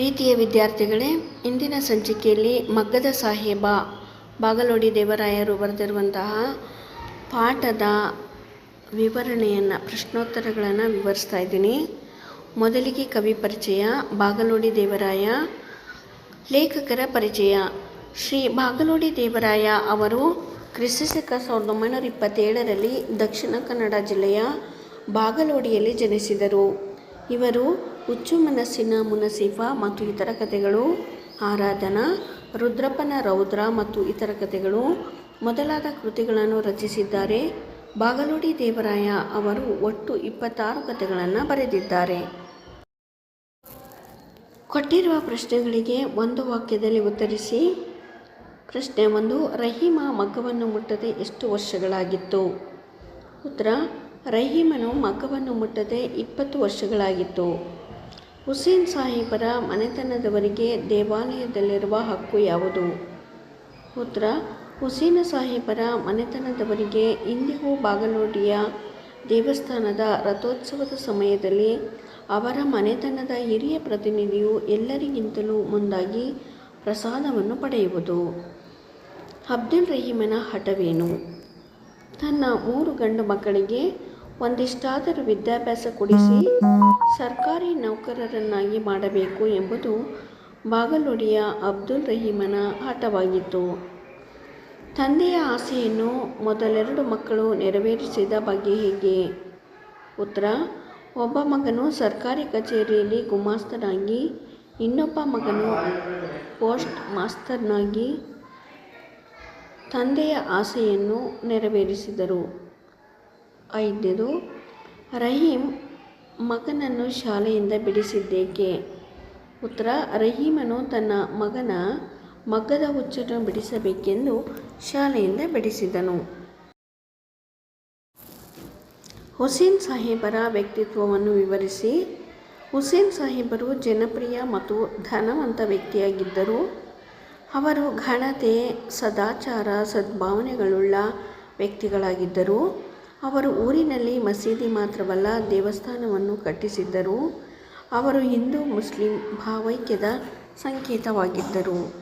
ಪ್ರೀತಿಯ ವಿದ್ಯಾರ್ಥಿಗಳೇ, ಇಂದಿನ ಸಂಚಿಕೆಯಲ್ಲಿ ಮಗ್ಗದ ಸಾಹೇಬ ಬಾಗಲೋಡಿ ದೇವರಾಯರು ಬರೆದಿರುವಂತಹ ಪಾಠದ ವಿವರಣೆಯನ್ನು, ಪ್ರಶ್ನೋತ್ತರಗಳನ್ನು ವಿವರಿಸ್ತಾ ಇದ್ದೀನಿ. ಮೊದಲಿಗೆ ಕವಿ ಪರಿಚಯ, ಬಾಗಲೋಡಿ ದೇವರಾಯ, ಲೇಖಕರ ಪರಿಚಯ. ಶ್ರೀ ಬಾಗಲೋಡಿ ದೇವರಾಯ ಅವರು ಕ್ರಿಸ್ತಕ ಸಾವಿರದ ಒಂಬೈನೂರ ಇಪ್ಪತ್ತೇಳರಲ್ಲಿ ದಕ್ಷಿಣ ಕನ್ನಡ ಜಿಲ್ಲೆಯ ಬಾಗಲೋಡಿಯಲ್ಲಿ ಜನಿಸಿದರು. ಇವರು ಹುಚ್ಚು ಮನಸ್ಸಿನ ಮುನಸೀಫ ಮತ್ತು ಇತರ ಕಥೆಗಳು, ಆರಾಧನಾ, ರುದ್ರಪ್ಪನ ರೌದ್ರ ಮತ್ತು ಇತರ ಕಥೆಗಳು ಮೊದಲಾದ ಕೃತಿಗಳನ್ನು ರಚಿಸಿದ್ದಾರೆ. ಬಾಗಲೋಡಿ ದೇವರಾಯ ಅವರು ಒಟ್ಟು ಇಪ್ಪತ್ತಾರು ಕಥೆಗಳನ್ನು ಬರೆದಿದ್ದಾರೆ. ಕೊಟ್ಟಿರುವ ಪ್ರಶ್ನೆಗಳಿಗೆ ಒಂದು ವಾಕ್ಯದಲ್ಲಿ ಉತ್ತರಿಸಿ, ಪ್ರಶ್ನೆ ಒಂದು, ರಹೀಮ ಮಗವನ್ನು ಮುಟ್ಟದೆ ಎಷ್ಟು ವರ್ಷಗಳಾಗಿತ್ತು? ಉತ್ತರ, ರಹೀಮನು ಮಗವನ್ನು ಮುಟ್ಟದೆ ಇಪ್ಪತ್ತು ವರ್ಷಗಳಾಗಿತ್ತು. ಹುಸೇನ್ ಸಾಹೇಬರ ಮನೆತನದವರಿಗೆ ದೇವಾಲಯದಲ್ಲಿರುವ ಹಕ್ಕು ಯಾವುದು? ಉತ್ತರ, ಹುಸೇನ ಸಾಹೇಬರ ಮನೆತನದವರಿಗೆ ಇಂದಿಗೂ ಬಾಗಲೋಡಿಯ ದೇವಸ್ಥಾನದ ರಥೋತ್ಸವದ ಸಮಯದಲ್ಲಿ ಅವರ ಮನೆತನದ ಹಿರಿಯ ಪ್ರತಿನಿಧಿಯು ಎಲ್ಲರಿಗಿಂತಲೂ ಮುಂದಾಗಿ ಪ್ರಸಾದವನ್ನು ಪಡೆಯುವುದು. ಅಬ್ದುಲ್ ರಹೀಮನ ಹಠವೇನು? ತನ್ನ ಮೂರು ಗಂಡು ಮಕ್ಕಳಿಗೆ ಒಂದಿಷ್ಟಾದರೂ ವಿದ್ಯಾಭ್ಯಾಸ ಕೊಡಿಸಿ ಸರ್ಕಾರಿ ನೌಕರರನ್ನಾಗಿ ಮಾಡಬೇಕು ಎಂಬುದು ಬಾಗಲೋಡಿಯ ಅಬ್ದುಲ್ ರಹೀಮನ ಹಠವಾಗಿತ್ತು. ತಂದೆಯ ಆಸೆಯನ್ನು ಮೊದಲೆರಡು ಮಕ್ಕಳು ನೆರವೇರಿಸಿದ ಬಗ್ಗೆ ಹೇಗೆ? ಉತ್ತರ, ಒಬ್ಬ ಮಗನು ಸರ್ಕಾರಿ ಕಚೇರಿಯಲ್ಲಿ ಗುಮಾಸ್ತನಾಗಿ, ಇನ್ನೊಬ್ಬ ಮಗನು ಪೋಸ್ಟ್ ಮಾಸ್ತರ್ನಾಗಿ ತಂದೆಯ ಆಸೆಯನ್ನು ನೆರವೇರಿಸಿದರು. ಐದನೇದು ರಹೀಮ್ ಮಗನನ್ನು ಶಾಲೆಯಿಂದ ಬಿಡಿಸಿದ್ದೇಕೆ? ಉತ್ತರ, ರಹೀಮನು ತನ್ನ ಮಗನ ಮಗ್ಗದ ಹುಚ್ಚನ್ನು ಬಿಡಿಸಬೇಕೆಂದು ಶಾಲೆಯಿಂದ ಬಿಡಿಸಿದನು. ಹುಸೇನ್ ಸಾಹೇಬರ ವ್ಯಕ್ತಿತ್ವವನ್ನು ವಿವರಿಸಿ, ಹುಸೇನ್ ಸಾಹೇಬರು ಜನಪ್ರಿಯ ಮತ್ತು ಧನವಂತ ವ್ಯಕ್ತಿಯಾಗಿದ್ದರು. ಅವರು ಘನತೆ, ಸದಾಚಾರ, ಸದ್ಭಾವನೆಗಳುಳ್ಳ ವ್ಯಕ್ತಿಗಳಾಗಿದ್ದರು. ಅವರು ಊರಿನಲ್ಲಿ ಮಸೀದಿ ಮಾತ್ರವಲ್ಲ, ದೇವಸ್ಥಾನವನ್ನು ಕಟ್ಟಿಸಿದ್ದರು. ಅವರು ಹಿಂದೂ ಮುಸ್ಲಿಂ ಭಾವೈಕ್ಯದ ಸಂಕೇತವಾಗಿದ್ದರು.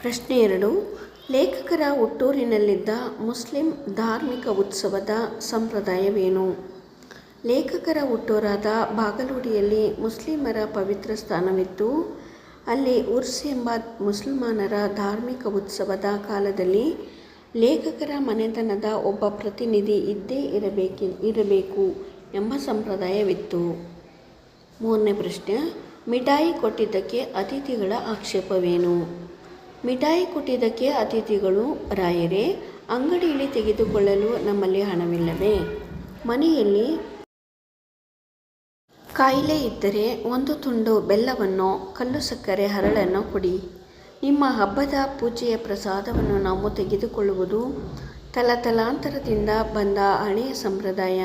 ಪ್ರಶ್ನೆ ಎರಡು, ಲೇಖಕರ ಹುಟ್ಟೂರಿನಲ್ಲಿದ್ದ ಮುಸ್ಲಿಂ ಧಾರ್ಮಿಕ ಉತ್ಸವದ ಸಂಪ್ರದಾಯವೇನು? ಲೇಖಕರ ಹುಟ್ಟೂರಾದ ಬಾಗಲೂಡಿಯಲ್ಲಿ ಮುಸ್ಲಿಮರ ಪವಿತ್ರ ಸ್ಥಾನವಿತ್ತು. ಅಲ್ಲಿ ಉರ್ಸ್ ಎಂಬ ಮುಸಲ್ಮಾನರ ಧಾರ್ಮಿಕ ಉತ್ಸವದ ಕಾಲದಲ್ಲಿ ಲೇಖಕರ ಮನೆತನದ ಒಬ್ಬ ಪ್ರತಿನಿಧಿ ಇದ್ದೇ ಇರಬೇಕಿ, ಇರಬೇಕು ಎಂಬ ಸಂಪ್ರದಾಯವಿತ್ತು. ಮೂರನೇ ಪ್ರಶ್ನೆ, ಮಿಠಾಯಿ ಕೊಟ್ಟಿದ್ದಕ್ಕೆ ಅತಿಥಿಗಳ ಆಕ್ಷೇಪವೇನು? ಮಿಠಾಯಿ ಕೊಟ್ಟಿದ್ದಕ್ಕೆ ಅತಿಥಿಗಳು ರಾಯರೇ, ಅಂಗಡಿಯಲ್ಲಿ ತೆಗೆದುಕೊಳ್ಳಲು ನಮ್ಮಲ್ಲಿ ಹಣವಿಲ್ಲವೇ? ಮನೆಯಲ್ಲಿ ಕಾಯಿಲೆ ಇದ್ದರೆ ಒಂದು ತುಂಡು ಬೆಲ್ಲವನ್ನು, ಕಲ್ಲು ಸಕ್ಕರೆ ಹರಳನ್ನು ಕೊಡಿ. ನಿಮ್ಮ ಹಬ್ಬದ ಪೂಜೆಯ ಪ್ರಸಾದವನ್ನು ನಾವು ತೆಗೆದುಕೊಳ್ಳುವುದು ತಲತಲಾಂತರದಿಂದ ಬಂದ ಹಳೆಯ ಸಂಪ್ರದಾಯ.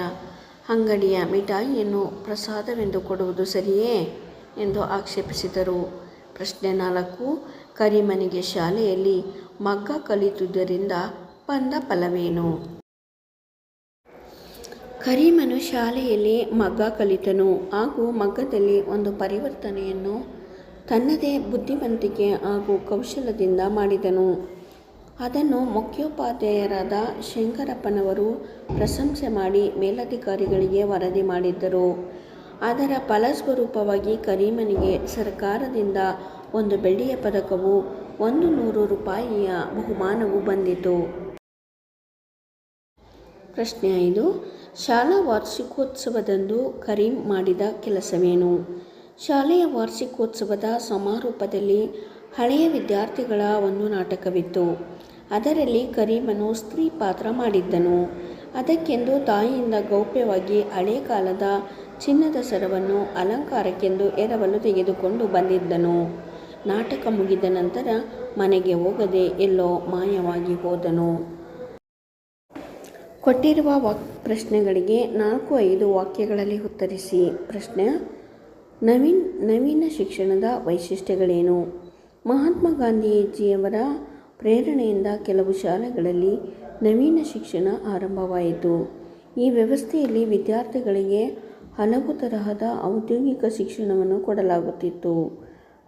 ಅಂಗಡಿಯ ಮಿಠಾಯಿಯನ್ನು ಪ್ರಸಾದವೆಂದು ಕೊಡುವುದು ಸರಿಯೇ? ಎಂದು ಆಕ್ಷೇಪಿಸಿದರು. ಪ್ರಶ್ನೆ ನಾಲ್ಕು. ಕರಿಮನೆಗೆ ಶಾಲೆಯಲ್ಲಿ ಮಗ್ಗ ಕಲಿತುದರಿಂದ ಬಂದ ಫಲವೇನು? ಕರಿಮನು ಶಾಲೆಯಲ್ಲಿ ಮಗ್ಗ ಕಲಿತನು. ಹಾಗೂ ಮಗ್ಗದಲ್ಲಿ ಒಂದು ಪರಿವರ್ತನೆಯನ್ನು ತನ್ನದೇ ಬುದ್ಧಿವಂತಿಕೆ ಹಾಗೂ ಕೌಶಲದಿಂದ ಮಾಡಿದನು. ಅದನ್ನು ಮುಖ್ಯೋಪಾಧ್ಯಾಯರಾದ ಶಂಕರಪ್ಪನವರು ಪ್ರಶಂಸೆ ಮಾಡಿ ಮೇಲಧಿಕಾರಿಗಳಿಗೆ ವರದಿ ಮಾಡಿದ್ದರು. ಅದರ ಫಲಸ್ವರೂಪವಾಗಿ ಕರೀಮನಿಗೆ ಸರ್ಕಾರದಿಂದ ಒಂದು ಬೆಳ್ಳಿಯ ಪದಕವು ಒಂದು ನೂರು ರೂಪಾಯಿಯ ಬಹುಮಾನವು ಬಂದಿತು. ಪ್ರಶ್ನೆ ಐದು, ಶಾಲಾ ವಾರ್ಷಿಕೋತ್ಸವದಂದು ಕರೀಂ ಮಾಡಿದ ಕೆಲಸವೇನು? ಶಾಲೆಯ ವಾರ್ಷಿಕೋತ್ಸವದ ಸಮಾರೋಪದಲ್ಲಿ ಹಳೆಯ ವಿದ್ಯಾರ್ಥಿಗಳ ಒಂದು ನಾಟಕವಿತ್ತು. ಅದರಲ್ಲಿ ಕರೀಮನು ಸ್ತ್ರೀ ಪಾತ್ರ ಮಾಡಿದ್ದನು. ಅದಕ್ಕೆಂದು ತಾಯಿಯಿಂದ ಗೌಪ್ಯವಾಗಿ ಹಳೆ ಕಾಲದ ಚಿನ್ನದ ಸರವನ್ನು ಅಲಂಕಾರಕ್ಕೆಂದು ಎರವಲು ತೆಗೆದುಕೊಂಡು ಬಂದಿದ್ದನು. ನಾಟಕ ಮುಗಿದ ನಂತರ ಮನೆಗೆ ಹೋಗದೆ ಎಲ್ಲೋ ಮಾಯವಾಗಿ ಹೋದನು. ಕೊಟ್ಟಿರುವ ವಾಕ್ ಪ್ರಶ್ನೆಗಳಿಗೆ ನಾಲ್ಕು ಐದು ವಾಕ್ಯಗಳಲ್ಲಿ ಉತ್ತರಿಸಿ. ಪ್ರಶ್ನೆ ನವೀನ್, ನವೀನ ಶಿಕ್ಷಣದ ವೈಶಿಷ್ಟ್ಯಗಳೇನು? ಮಹಾತ್ಮ ಗಾಂಧೀಜಿಯವರ ಪ್ರೇರಣೆಯಿಂದ ಕೆಲವು ಶಾಲೆಗಳಲ್ಲಿ ನವೀನ ಶಿಕ್ಷಣ ಆರಂಭವಾಯಿತು. ಈ ವ್ಯವಸ್ಥೆಯಲ್ಲಿ ವಿದ್ಯಾರ್ಥಿಗಳಿಗೆ ಹಲವು ತರಹದ ಔದ್ಯೋಗಿಕ ಶಿಕ್ಷಣವನ್ನು ಕೊಡಲಾಗುತ್ತಿತ್ತು.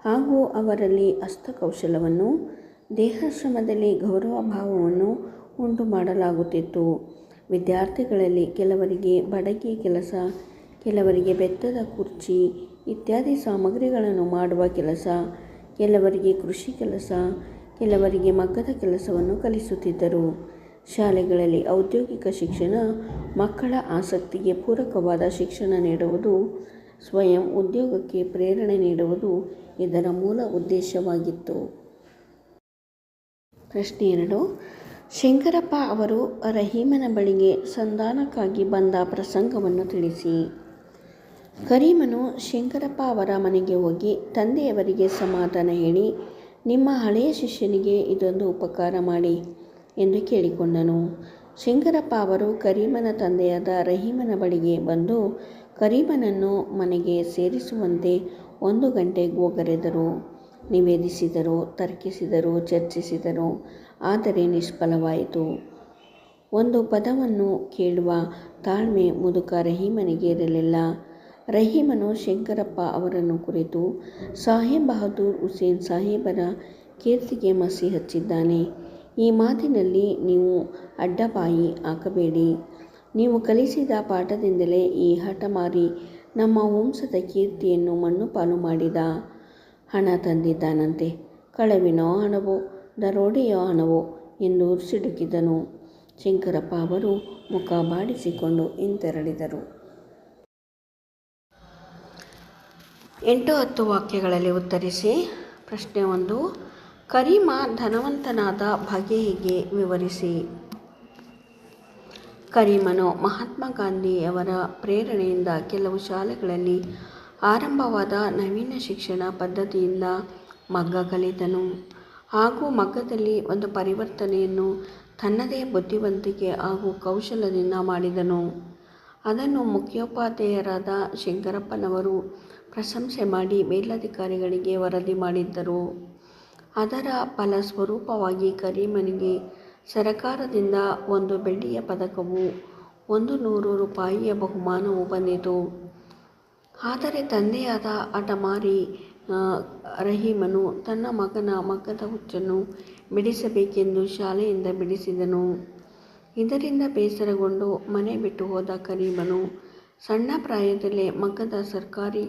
ಹಾಗೂ ಅವರಲ್ಲಿ ಹಸ್ತಕೌಶಲವನ್ನು, ದೇಹಶ್ರಮದಲ್ಲಿ ಗೌರವ ಭಾವವನ್ನು ಉಂಟು ಮಾಡಲಾಗುತ್ತಿತ್ತು. ವಿದ್ಯಾರ್ಥಿಗಳಲ್ಲಿ ಕೆಲವರಿಗೆ ಬಡಗಿ ಕೆಲಸ, ಕೆಲವರಿಗೆ ಬೆತ್ತದ ಕುರ್ಚಿ ಇತ್ಯಾದಿ ಸಾಮಗ್ರಿಗಳನ್ನು ಮಾಡುವ ಕೆಲಸ, ಕೆಲವರಿಗೆ ಕೃಷಿ ಕೆಲಸ, ಕೆಲವರಿಗೆ ಮಗ್ಗದ ಕೆಲಸವನ್ನು ಕಲಿಸುತ್ತಿದ್ದರು. ಶಾಲೆಗಳಲ್ಲಿ ಔದ್ಯೋಗಿಕ ಶಿಕ್ಷಣ ಮಕ್ಕಳ ಆಸಕ್ತಿಗೆ ಪೂರಕವಾದ ಶಿಕ್ಷಣ ನೀಡುವುದು, ಸ್ವಯಂ ಉದ್ಯೋಗಕ್ಕೆ ಪ್ರೇರಣೆ ನೀಡುವುದು ಇದರ ಮೂಲ ಉದ್ದೇಶವಾಗಿತ್ತು. ಪ್ರಶ್ನೆ ಎರಡು. ಶಂಕರಪ್ಪ ಅವರು ರಹೀಮನ ಬಳಿಗೆ ಸಂಧಾನಕ್ಕಾಗಿ ಬಂದ ಪ್ರಸಂಗವನ್ನು ತಿಳಿಸಿ. ಕರೀಮನು ಶಂಕರಪ್ಪ ಅವರ ಮನೆಗೆ ಹೋಗಿ ತಂದೆಯವರಿಗೆ ಸಮಾಧಾನ ಹೇಳಿ, ನಿಮ್ಮ ಹಳೆಯ ಶಿಷ್ಯನಿಗೆ ಇದೊಂದು ಉಪಕಾರ ಮಾಡಿ ಎಂದು ಕೇಳಿಕೊಂಡನು. ಶಂಕರಪ್ಪ ಅವರು ಕರೀಮನ ತಂದೆಯಾದ ರಹೀಮನ ಬಳಿಗೆ ಬಂದು ಕರೀಮನನ್ನು ಮನೆಗೆ ಸೇರಿಸುವಂತೆ ಒಂದು ಗಂಟೆ ಗೋಗರೆದರು, ನಿವೇದಿಸಿದರು, ತರ್ಕಿಸಿದರು, ಚರ್ಚಿಸಿದರು, ಆದರೆ ನಿಷ್ಫಲವಾಯಿತು. ಒಂದು ಪದವನ್ನು ಕೇಳುವ ತಾಳ್ಮೆ ಮುದುಕ ರಹೀಮನಿಗೆ ಇರಲಿಲ್ಲ. ರಹೀಮನು ಶಂಕರಪ್ಪ ಅವರನ್ನು ಕುರಿತು, ಸಾಹೇಬ್ ಬಹದ್ದೂರ್ ಹುಸೇನ್ ಸಾಹೇಬರ ಕೀರ್ತಿಗೆ ಮಸಿ ಹಚ್ಚಿದ್ದಾನೆ. ಈ ಮಾತಿನಲ್ಲಿ ನೀವು ಅಡ್ಡಬಾಯಿ ಹಾಕಬೇಡಿ. ನೀವು ಕಲಿಸಿದ ಪಾಠದಿಂದಲೇ ಈ ಹಠಮಾರಿ ನಮ್ಮ ವಂಶದ ಕೀರ್ತಿಯನ್ನು ಮಣ್ಣು ಪಾಲು ಮಾಡಿದ ಹಣ ತಂದಿದ್ದಾನಂತೆ. ಕಳವಿನೋ ಹಣವೋ, ದರೋಡೆಯೋ ಹಣವೋ ಎಂದು ಸಿಡುಕಿದನು. ಶಂಕರಪ್ಪ ಅವರು ಮುಖ ಬಾಡಿಸಿಕೊಂಡು ಹಿಂತೆರಳಿದರು. ಎಂಟು ಹತ್ತು ವಾಕ್ಯಗಳಲ್ಲಿ ಉತ್ತರಿಸಿ, ಪ್ರಶ್ನೆ ಒಂದು, ಕರೀಮ ಧನವಂತನಾದ ಬಗೆ ಹೀಗೆ ವಿವರಿಸಿ. ಕರೀಮನು ಮಹಾತ್ಮ ಗಾಂಧಿಯವರ ಪ್ರೇರಣೆಯಿಂದ ಕೆಲವು ಶಾಲೆಗಳಲ್ಲಿ ಆರಂಭವಾದ ನವೀನ ಶಿಕ್ಷಣ ಪದ್ಧತಿಯಿಂದ ಮಗ್ಗ ಕಲಿತನು. ಹಾಗೂ ಮಗ್ಗದಲ್ಲಿ ಒಂದು ಪರಿವರ್ತನೆಯನ್ನು ತನ್ನದೇ ಬುದ್ಧಿವಂತಿಕೆ ಹಾಗೂ ಕೌಶಲದಿಂದ ಮಾಡಿದನು. ಅದನ್ನು ಮುಖ್ಯೋಪಾಧ್ಯಾಯರಾದ ಶಂಕರಪ್ಪನವರು ಪ್ರಶಂಸೆ ಮಾಡಿ ಮೇಲಧಿಕಾರಿಗಳಿಗೆ ವರದಿ ಮಾಡಿದ್ದರು. ಅದರ ಫಲಸ್ವರೂಪವಾಗಿ ಕರೀಮನಿಗೆ ಸರಕಾರದಿಂದ ಒಂದು ಬೆಳ್ಳಿಯ ಪದಕವು, ಒಂದು ನೂರು ರೂಪಾಯಿಯ ಬಹುಮಾನವು ಬಂದಿತು. ಆದರೆ ತಂದೆಯಾದ ಅಟಮಾರಿ ರಹೀಮನು ತನ್ನ ಮಗನ ಮಗ್ಗದ ಹುಚ್ಚನ್ನು ಬಿಡಿಸಬೇಕೆಂದು ಶಾಲೆಯಿಂದ ಬಿಡಿಸಿದನು. ಇದರಿಂದ ಬೇಸರಗೊಂಡು ಮನೆ ಬಿಟ್ಟು ಹೋದ ಕರೀಮನು ಸಣ್ಣ ಪ್ರಾಯದಲ್ಲೇ ಮಗದ ಸರ್ಕಾರಿ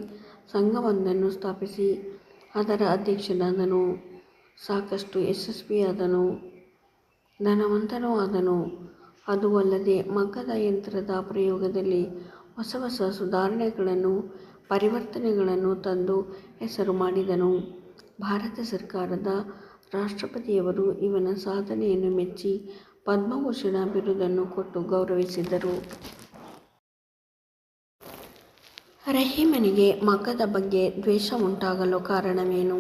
ಸಂಘವೊಂದನ್ನು ಸ್ಥಾಪಿಸಿ, ಅದರ ಅಧ್ಯಕ್ಷನಾದನು, ಸಾಕಷ್ಟು ಯಶಸ್ವಿಯಾದನು, ಧನವಂತನೂ ಆದನು. ಅದು ಅಲ್ಲದೆ ಮಗ್ಗದ ಯಂತ್ರದ ಪ್ರಯೋಗದಲ್ಲಿ ಹೊಸ ಹೊಸ ಸುಧಾರಣೆಗಳನ್ನು, ಪರಿವರ್ತನೆಗಳನ್ನು ತಂದು ಹೆಸರು ಮಾಡಿದನು. ಭಾರತ ಸರ್ಕಾರದ ರಾಷ್ಟ್ರಪತಿಯವರು ಇವನ ಸಾಧನೆಯನ್ನು ಮೆಚ್ಚಿ, ಪದ್ಮಭೂಷಣ ಬಿರುದನ್ನು ಕೊಟ್ಟು ಗೌರವಿಸಿದರು. ರಹೀಮನಿಗೆ ಮಗ್ಗದ ಬಗ್ಗೆ ದ್ವೇಷ ಉಂಟಾಗಲು ಕಾರಣವೇನು?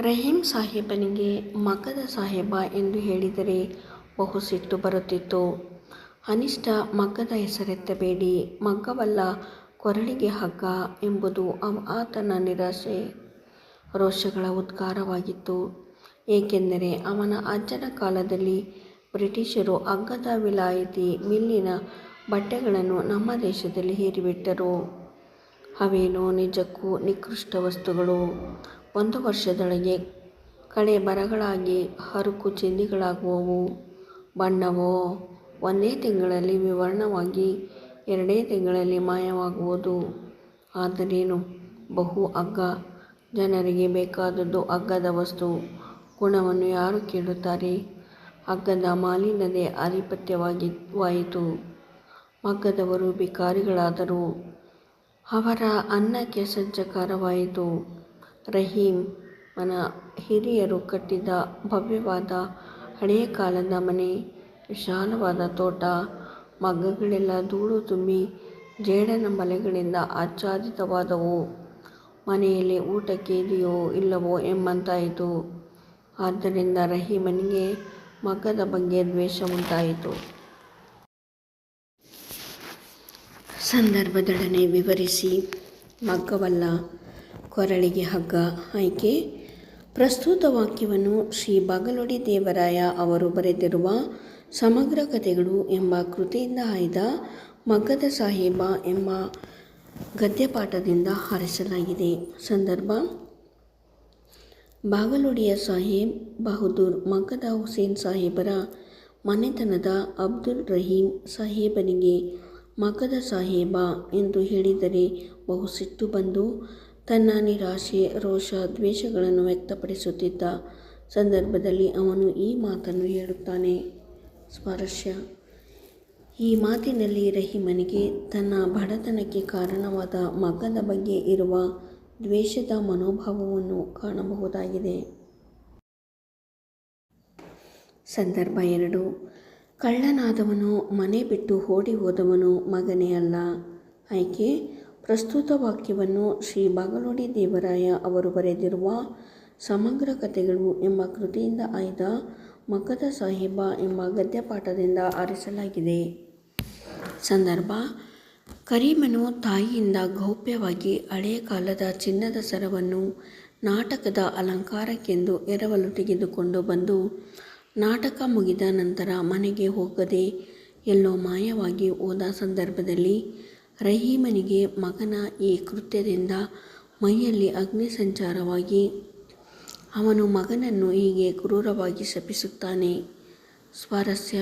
ರಹೀಂ ಸಾಹೇಬನಿಗೆ ಮಗ್ಗದ ಸಾಹೇಬ ಎಂದು ಹೇಳಿದರೆ ಬಹು ಸಿಟ್ಟು ಬರುತ್ತಿತ್ತು. ಅನಿಷ್ಟ ಮಗ್ಗದ ಹೆಸರೆತ್ತಬೇಡಿ ಮಗ್ಗವಲ್ಲ ಕೊರಳಿಗೆ ಹಗ್ಗ ಎಂಬುದು ಆತನ ನಿರಾಸೆ ರೋಷಗಳ ಉದ್ಗಾರವಾಗಿತ್ತು. ಏಕೆಂದರೆ ಅವನ ಅಜ್ಜನ ಕಾಲದಲ್ಲಿ ಬ್ರಿಟಿಷರು ಹಗ್ಗದ ವಿಲಾಯಿತಿ, ಮಿಲ್ಲಿನ ಬಟ್ಟೆಗಳನ್ನು ನಮ್ಮ ದೇಶದಲ್ಲಿ ಹೇರಿಬಿಟ್ಟರು. ಅವೇನೋ ನಿಜಕ್ಕೂ ನಿಕೃಷ್ಟ ವಸ್ತುಗಳು. ಒಂದು ವರ್ಷದೊಳಗೆ ಕಳೆ ಬರಗಳಾಗಿ ಹರುಕು ಚಿಂದಿಗಳಾಗುವವು ಬಣ್ಣವೋ, ಒಂದೇ ತಿಂಗಳಲ್ಲಿ ವಿವರಣವಾಗಿ ಎರಡೇ ತಿಂಗಳಲ್ಲಿ ಮಾಯವಾಗುವುದು. ಆದರೇನು? ಬಹು ಅಗ್ಗ ಜನರಿಗೆ ಬೇಕಾದದ್ದು ಅಗ್ಗದ ವಸ್ತು. ಗುಣವನ್ನು ಯಾರು ಕೇಳುತ್ತಾರೆ? ಅಗ್ಗದ ಮಾಲಿನ್ಯದೇ ಆಧಿಪತ್ಯವಾಗಿ ವಾಯಿತು. ಮಗ್ಗದವರು ಭಿಕಾರಿಗಳಾದರು. ಅವರ ಅನ್ನಕ್ಕೆ ಸಂಚಕಾರವಾಯಿತು ರಹೀಮನ ಹಿರಿಯರು ಕಟ್ಟಿದ ಭವ್ಯವಾದ ಹಳೆಯ ಕಾಲದ ಮನೆ, ವಿಶಾಲವಾದ ತೋಟ, ಮಗ್ಗಗಳೆಲ್ಲ ಧೂಳು ತುಂಬಿ ಜೇಡನ ಮಲೆಗಳಿಂದ ಆಚ್ಛಾದಿತವಾದವು. ಮನೆಯಲ್ಲಿ ಊಟಕ್ಕೆ ಇದೆಯೋ ಇಲ್ಲವೋ ಎಂಬಂತಾಯಿತು. ಆದ್ದರಿಂದ ರಹೀಮನಿಗೆ ಮಗ್ಗದ ಬಗ್ಗೆ ದ್ವೇಷ ಉಂಟಾಯಿತು ಸಂದರ್ಭದೊಡನೆ ವಿವರಿಸಿ ಮಗ್ಗವಲ್ಲ, ಕೊರಳಿಗೆ ಹಗ್ಗ, ಆಯ್ಕೆ. ಪ್ರಸ್ತುತ ವಾಕ್ಯವನ್ನು ಶ್ರೀ ಬಾಗಲೋಡಿ ದೇವರಾಯ ಅವರು ಬರೆದಿರುವ ಸಮಗ್ರ ಕಥೆಗಳು ಎಂಬ ಕೃತಿಯಿಂದ ಆಯ್ದ ಮಗ್ಗದ ಸಾಹೇಬ ಎಂಬ ಗದ್ಯಪಾಠದಿಂದ ಹಾರಿಸಲಾಗಿದೆ. ಸಂದರ್ಭ, ಬಾಗಲೋಡಿಯ ಸಾಹೇಬ್ ಬಹದ್ದೂರ್ ಮಗ್ಗದ ಹುಸೇನ್ ಸಾಹೇಬರ ಮನೆತನದ ಅಬ್ದುಲ್ ರಹೀಂ ಸಾಹೇಬನಿಗೆ ಮಗದ ಸಾಹೇಬ ಎಂದು ಹೇಳಿದರೆ ಬಹು ಸಿಟ್ಟು ಬಂದು ತನ್ನ ನಿರಾಶೆ, ರೋಷ, ದ್ವೇಷಗಳನ್ನು ವ್ಯಕ್ತಪಡಿಸುತ್ತಿದ್ದ ಸಂದರ್ಭದಲ್ಲಿ ಅವನು ಈ ಮಾತನ್ನು ಹೇಳುತ್ತಾನೆ. ಸ್ಪರ್ಶ. ಈ ಮಾತಿನಲ್ಲಿ ರಹೀಮನಿಗೆ ತನ್ನ ಬಡತನಕ್ಕೆ ಕಾರಣವಾದ ಮಗದ ಬಗ್ಗೆ ಇರುವ ದ್ವೇಷದ ಮನೋಭಾವವನ್ನು ಕಾಣಬಹುದಾಗಿದೆ. ಸಂದರ್ಭ ಎರಡು. ಕಳ್ಳನಾದವನು ಮನೆ ಬಿಟ್ಟು ಓಡಿ ಹೋದವನು ಮಗನೇ ಅಲ್ಲ. ಆಯ್ಕೆ ಪ್ರಸ್ತುತ ವಾಕ್ಯವನ್ನು ಶ್ರೀ ಬಾಗಲೋಡಿ ದೇವರಾಯ ಅವರು ಬರೆದಿರುವ ಸಮಗ್ರ ಕಥೆಗಳು ಎಂಬ ಕೃತಿಯಿಂದ ಆಯ್ದ ಮಗದ ಸಾಹಿಬ ಎಂಬ ಗದ್ಯಪಾಠದಿಂದ ಆರಿಸಲಾಗಿದೆ. ಸಂದರ್ಭ, ಕರೀಮನು ತಾಯಿಯಿಂದ ಗೌಪ್ಯವಾಗಿ ಹಳೆಯ ಕಾಲದ ಚಿನ್ನದ ಸರವನ್ನು ನಾಟಕದ ಅಲಂಕಾರಕ್ಕೆಂದು ಎರವಲು ತೆಗೆದುಕೊಂಡು ಬಂದು ನಾಟಕ ಮುಗಿದ ನಂತರ ಮನೆಗೆ ಹೋಗದೆ ಎಲ್ಲೋ ಮಾಯವಾಗಿ ಹೋದ ಸಂದರ್ಭದಲ್ಲಿ ರಹೀಮನಿಗೆ ಮಗನ ಈ ಕೃತ್ಯದಿಂದ ಮೈಯಲ್ಲಿ ಅಗ್ನಿ ಸಂಚಾರವಾಗಿ ಅವನು ಮಗನನ್ನು ಹೀಗೆ ಕ್ರೂರವಾಗಿ ಶಪಿಸುತ್ತಾನೆ. ಸ್ವಾರಸ್ಯ.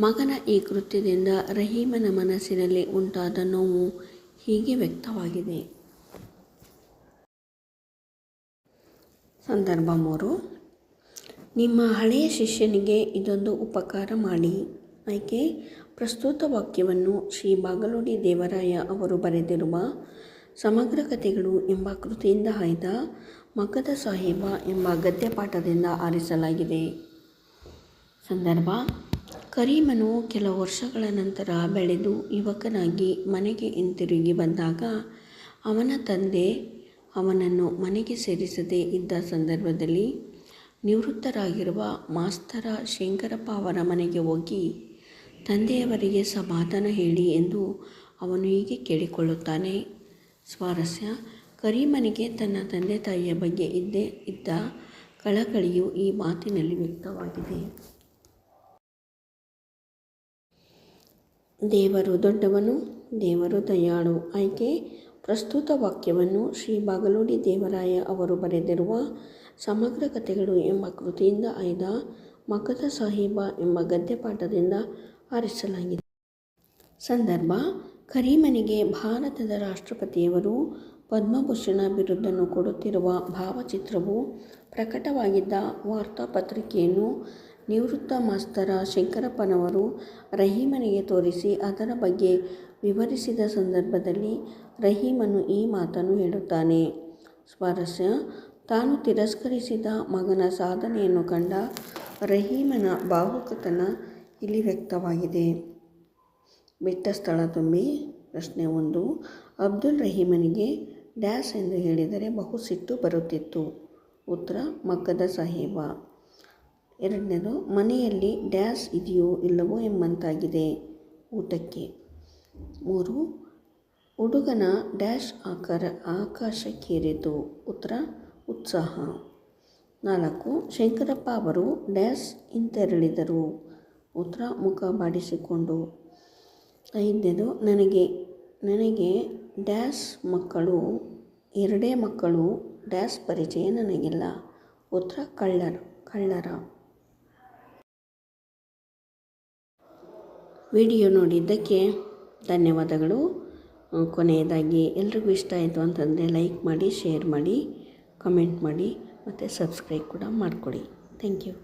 ಮಗನ ಈ ಕೃತ್ಯದಿಂದ ರಹೀಮನ ಮನಸ್ಸಿನಲ್ಲಿ ಉಂಟಾದ ನೋವು ಹೀಗೆ ವ್ಯಕ್ತವಾಗಿದೆ. ಸಂದರ್ಭ ಮೂರು. ನಿಮ್ಮ ಹಳೆಯ ಶಿಷ್ಯನಿಗೆ ಇದೊಂದು ಉಪಕಾರ ಮಾಡಿ. ಆಯ್ಕೆ ಪ್ರಸ್ತುತ ವಾಕ್ಯವನ್ನು ಶ್ರೀ ಬಾಗಲೋಡಿ ದೇವರಾಯ ಅವರು ಬರೆದಿರುವ ಸಮಗ್ರ ಕಥೆಗಳು ಎಂಬ ಕೃತಿಯಿಂದ ಆಯ್ದ ಮಗದ ಸಾಹೇಬ ಎಂಬ ಗದ್ಯಪಾಠದಿಂದ ಆರಿಸಲಾಗಿದೆ. ಸಂದರ್ಭ, ಕರೀಮನು ಕೆಲವು ವರ್ಷಗಳ ನಂತರ ಬೆಳೆದು ಯುವಕನಾಗಿ ಮನೆಗೆ ಹಿಂತಿರುಗಿ ಬಂದಾಗ ಅವನ ತಂದೆ ಅವನನ್ನು ಮನೆಗೆ ಸೇರಿಸದೇ ಇದ್ದ ಸಂದರ್ಭದಲ್ಲಿ ನಿವೃತ್ತರಾಗಿರುವ ಮಾಸ್ತರ ಶಂಕರಪ್ಪ ಅವರ ಮನೆಗೆ ಹೋಗಿ ತಂದೆಯವರಿಗೆ ಸಮಾಧಾನ ಹೇಳಿ ಎಂದು ಅವನು ಹೀಗೆ ಕೇಳಿಕೊಳ್ಳುತ್ತಾನೆ. ಸ್ವಾರಸ್ಯ, ಕರೀಮನಿಗೆ ತನ್ನ ತಂದೆ ತಾಯಿಯ ಬಗ್ಗೆ ಇದ್ದೇ ಇದ್ದ ಕಳಕಳಿಯು ಈ ಮಾತಿನಲ್ಲಿ ವ್ಯಕ್ತವಾಗಿದೆ. ದೇವರು ದೊಡ್ಡವನು, ದೇವರು ದಯಾಳು. ಆಯ್ಕೆ, ಪ್ರಸ್ತುತ ವಾಕ್ಯವನ್ನು ಶ್ರೀ ಬಾಗಲೋಡಿ ದೇವರಾಯ ಅವರು ಬರೆದಿರುವ ಸಮಗ್ರ ಕಥೆಗಳು ಎಂಬ ಕೃತಿಯಿಂದ ಆಯ್ದ ಮಗದ ಸಾಹಿಬ ಎಂಬ ಗದ್ಯಪಾಠದಿಂದ ಆರಿಸಲಾಗಿದೆ. ಸಂದರ್ಭ, ಕರೀಮನಿಗೆ ಭಾರತದ ರಾಷ್ಟ್ರಪತಿಯವರು ಪದ್ಮಭೂಷಣ ಬಿರುದನ್ನು ಕೊಡುತ್ತಿರುವ ಭಾವಚಿತ್ರವು ಪ್ರಕಟವಾಗಿದ್ದ ವಾರ್ತಾಪತ್ರಿಕೆಯನ್ನು ನಿವೃತ್ತ ಮಾಸ್ತರ ಶಂಕರಪ್ಪನವರು ರಹೀಮನಿಗೆ ತೋರಿಸಿ ಅದರ ಬಗ್ಗೆ ವಿವರಿಸಿದ ಸಂದರ್ಭದಲ್ಲಿ ರಹೀಮನು ಈ ಮಾತನ್ನು ಹೇಳುತ್ತಾನೆ. ಸ್ವಾರಸ್ಯ ತಾನು ತಿರಸ್ಕರಿಸಿದ ಮಗನ ಸಾಧನೆಯನ್ನು ಕಂಡ ರಹೀಮನ ಭಾವುಕತನ ಇಲ್ಲಿ ವ್ಯಕ್ತವಾಗಿದೆ. ಬಿಟ್ಟ ಸ್ಥಳ ತುಂಬಿ, ಪ್ರಶ್ನೆ ಒಂದು. ಅಬ್ದುಲ್ ರಹೀಮನಿಗೆ ಡ್ಯಾಸ್ ಎಂದು ಹೇಳಿದರೆ ಬಹು ಸಿಟ್ಟು ಬರುತ್ತಿತ್ತು. ಉತ್ತರ ಮಗ್ಗದ ಸಾಹೇಬ. ಎರಡನೇದು, ಮನೆಯಲ್ಲಿ ಡ್ಯಾಸ್ ಇದೆಯೋ ಇಲ್ಲವೋ ಎಂಬಂತಾಗಿದೆ. ಊಟಕ್ಕೆ. ಮೂರು, ಹುಡುಗನ ಡ್ಯಾಶ್ ಆಕಾರ, ಆಕಾಶಕ್ಕೇರಿತು. ಉತ್ತರ ಉತ್ಸಾಹ. ನಾಲ್ಕು ಶಂಕರಪ್ಪ ಅವರು ಡ್ಯಾಸ್ ಹಿಂತೆರಳಿದರು. ಉತ್ತರ ಮುಖ ಬಾಡಿಸಿಕೊಂಡು ಐದನೇದು ನನಗೆ ನನಗೆ ಡ್ಯಾಸ್ ಮಕ್ಕಳು, ಎರಡೇ ಮಕ್ಕಳು ಡ್ಯಾಸ್ ಪರಿಚಯ ನನಗಿಲ್ಲ. ಉತ್ತರ ಕಳ್ಳರು, ಕಳ್ಳರ. ವಿಡಿಯೋ ನೋಡಿದ್ದಕ್ಕೆ ಧನ್ಯವಾದಗಳು. ಕೊನೆಯದಾಗಿ ಎಲ್ರಿಗೂ ಇಷ್ಟ ಆಯಿತು ಅಂತಂದರೆ ಲೈಕ್ ಮಾಡಿ, ಶೇರ್ ಮಾಡಿ. ಕಮೆಂಟ್ ಮಾಡಿ ಮತ್ತು ಸಬ್ಸ್ಕ್ರೈಬ್ ಕೂಡ ಮಾಡಿಕೊಡಿ. Thank you.